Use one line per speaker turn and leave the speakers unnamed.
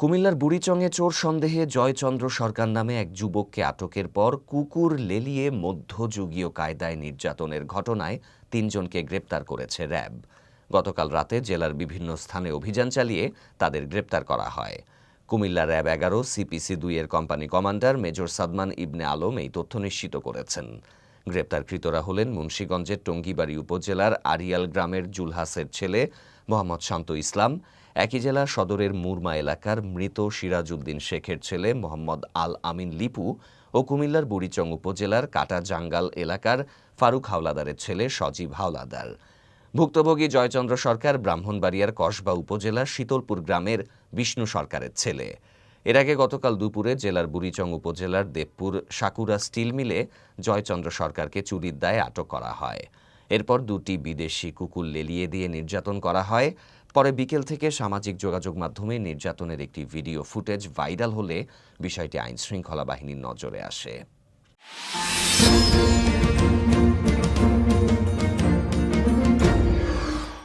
কুমিল্লার বুড়িচংয়ে চোর সন্দেহে জয়চন্দ্র সরকার নামে এক যুবককে আটকের পর কুকুর লেলিয়ে মধ্যযুগীয় কায়দায় নির্যাতনের ঘটনায় তিনজনকে গ্রেপ্তার করেছে র্যাব। গতকাল রাতে জেলার বিভিন্ন স্থানে অভিযান চালিয়ে তাদের গ্রেপ্তার করা হয়। কুমিল্লা র্যাব এগারো, সিপিসি দুইয়ের company commander major Sadman Ibne Alam এই তথ্য নিশ্চিত করেছেন। গ্রেপ্তারকৃতরা হলেন মুন্সীগঞ্জের টঙ্গিবাড়ি উপজেলার আরিয়াল গ্রামের জুলহাসের ছেলে মোহাম্মদ শান্ত ইসলাম। একই জেলা সদরের মুরমা এলাকার মৃত সিরাজউদ্দিন শেখের ছেলে মোহাম্মদ আল আমিন লিপু ও কুমিল্লার বুড়িচং উপজেলার কাটা জাঙ্গাল এলাকার ফারুক হাওলাদারের ছেলে সজীব হাওলাদার। ভুক্তভোগী জয়চন্দ্র সরকার ব্রাহ্মণবাড়িয়ার কসবা উপজেলার শীতলপুর গ্রামের বিষ্ণু সরকারের ছেলে। এর আগে গতকাল দুপুরে জেলার বুড়িচং উপজেলার দেবপুর সাকুরা স্টিল মিলে জয়চন্দ্র সরকারকে চুরির দায়ে আটক করা হয়। এরপর দুটি বিদেশি কুকুর লেলিয়ে দিয়ে নির্যাতন করা হয়। পরে বিকেল থেকে সামাজিক যোগাযোগ মাধ্যমে নির্যাতনের একটি ভিডিও ফুটেজ ভাইরাল হলে বিষয়টি আইনশৃঙ্খলা বাহিনীর নজরে আসে।